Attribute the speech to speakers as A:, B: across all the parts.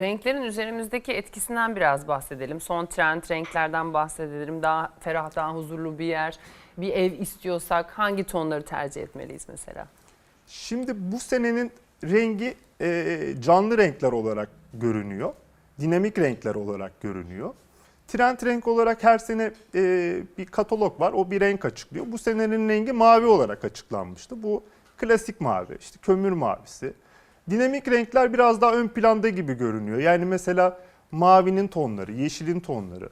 A: Renklerin üzerimizdeki etkisinden biraz bahsedelim. Son trend renklerden bahsedelim. Daha ferah, daha huzurlu bir yer, bir ev istiyorsak hangi tonları tercih etmeliyiz mesela?
B: Şimdi bu senenin rengi e, canlı renkler olarak görünüyor. Dinamik renkler olarak görünüyor. Trend renk olarak her sene e, bir katalog var. O bir renk açıklıyor. Bu senenin rengi mavi olarak açıklanmıştı. Bu klasik mavi, işte kömür mavisi. Dinamik renkler biraz daha ön planda gibi görünüyor. Yani mesela mavinin tonları, yeşilin tonları,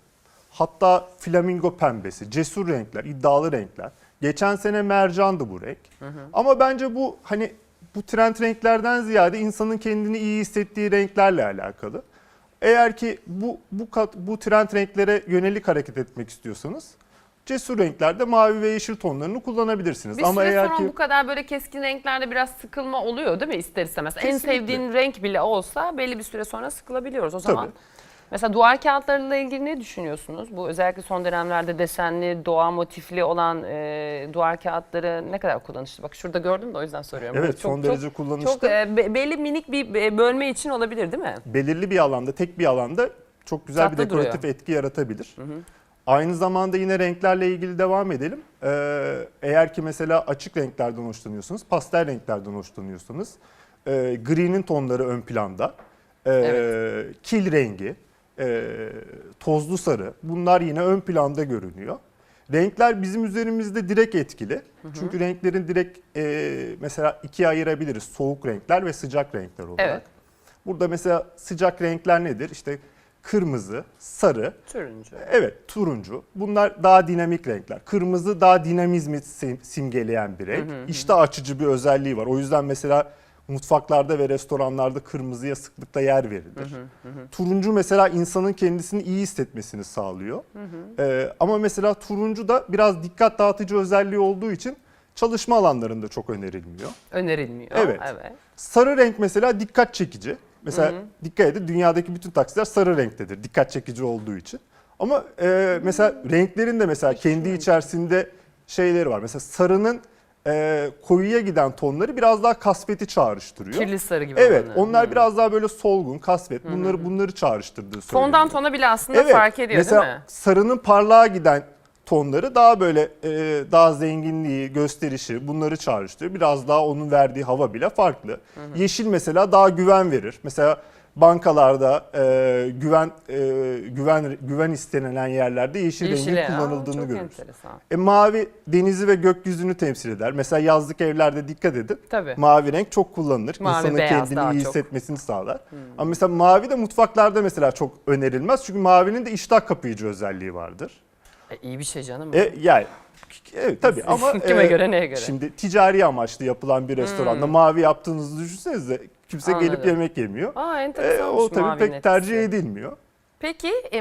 B: hatta flamingo pembesi, cesur renkler, iddialı renkler. Geçen sene mercandı bu renk. Ama bence bu hani bu trend renklerden ziyade insanın kendini iyi hissettiği renklerle alakalı. Eğer ki bu bu kat, bu trend renklere yönelik hareket etmek istiyorsanız cesur renklerde mavi ve yeşil tonlarını kullanabilirsiniz.
A: Bir
B: Ama
A: süre
B: eğer
A: sonra
B: ki
A: bu kadar böyle keskin renklerde biraz sıkılma oluyor değil mi ister istemez? En
B: Kesinlikle.
A: sevdiğin renk bile olsa belli bir süre sonra sıkılabiliyoruz. O
B: Tabii.
A: zaman mesela duvar kağıtlarıyla ilgili ne düşünüyorsunuz? Bu özellikle son dönemlerde desenli, doğa motifli olan e, duvar kağıtları ne kadar kullanışlı? Bak şurada gördüm de o yüzden soruyorum.
B: evet
A: Bu
B: son derece kullanışlı.
A: Çok e, be- belli minik bir bölme için olabilir değil mi?
B: belirli bir alanda, tek bir alanda çok güzel bir
A: Tatlı
B: dekoratif
A: duruyor.
B: etki yaratabilir. Aynı zamanda yine renklerle ilgili devam edelim. Ee, eğer ki mesela açık renklerden hoşlanıyorsanız, pastel renklerden hoşlanıyorsanız, e, gri'nin tonları ön planda, e,
A: Evet.
B: kil rengi, e, tozlu sarı bunlar yine ön planda görünüyor. Renkler bizim üzerimizde direkt etkili. Çünkü renklerin direkt e, mesela ikiye ayırabiliriz. Soğuk renkler ve sıcak renkler olarak.
A: Evet.
B: Burada mesela sıcak renkler nedir? İşte kırmızı, sarı,
A: Turuncu.
B: evet turuncu. Bunlar daha dinamik renkler. Kırmızı daha dinamizmi sim- simgeleyen bir renk. İşte açıcı bir özelliği var. O yüzden mesela mutfaklarda ve restoranlarda kırmızıya sıklıkla yer verilir. Turuncu mesela insanın kendisini iyi hissetmesini sağlıyor. Ee, ama mesela turuncu da biraz dikkat dağıtıcı özelliği olduğu için çalışma alanlarında çok önerilmiyor.
A: Önerilmiyor.
B: Evet.
A: evet.
B: Sarı renk mesela dikkat çekici. Mesela dikkat edin dünyadaki bütün taksiler sarı renktedir dikkat çekici olduğu için. Ama e, mesela renklerin de mesela kendi içerisinde şeyleri var. Mesela sarının e, koyuya giden tonları biraz daha kasveti çağrıştırıyor.
A: Kirli sarı gibi
B: Evet,
A: olanı.
B: onlar
A: Hı.
B: biraz daha böyle solgun, kasvet. Bunları bunları çağrıştırdığı söyleniyor.
A: Tondan tona bile aslında
B: Evet.
A: fark ediyor
B: mesela
A: değil mi?
B: sarının parlağa giden tonları daha böyle e, daha zenginliği, gösterişi bunları çağrıştırıyor. Biraz daha onun verdiği hava bile farklı. Yeşil mesela daha güven verir. Mesela bankalarda e, güven e, güven güven istenilen yerlerde yeşil,
A: Yeşile.
B: rengin
A: Aa,
B: kullanıldığını
A: çok
B: görürüz.
A: enteresan.
B: E, mavi denizi ve gökyüzünü temsil eder. Mesela yazlık evlerde dikkat edin.
A: Tabii.
B: Mavi renk çok kullanılır.
A: Mavi,
B: İnsanın
A: beyaz
B: kendini iyi
A: çok.
B: hissetmesini sağlar. Ama mesela mavi de mutfaklarda mesela çok önerilmez. Çünkü mavinin de iştah kapayıcı özelliği vardır.
A: E, iyi bir şey canım.
B: E, yani evet tabii ama
A: Kime göre, neye göre?
B: Şimdi ticari amaçlı yapılan bir restoranda mavi yaptığınızı düşünsenize kimse gelip
A: Anladım.
B: yemek yemiyor.
A: Aa
B: E, o tabii pek tercih edilmiyor.
A: Peki e,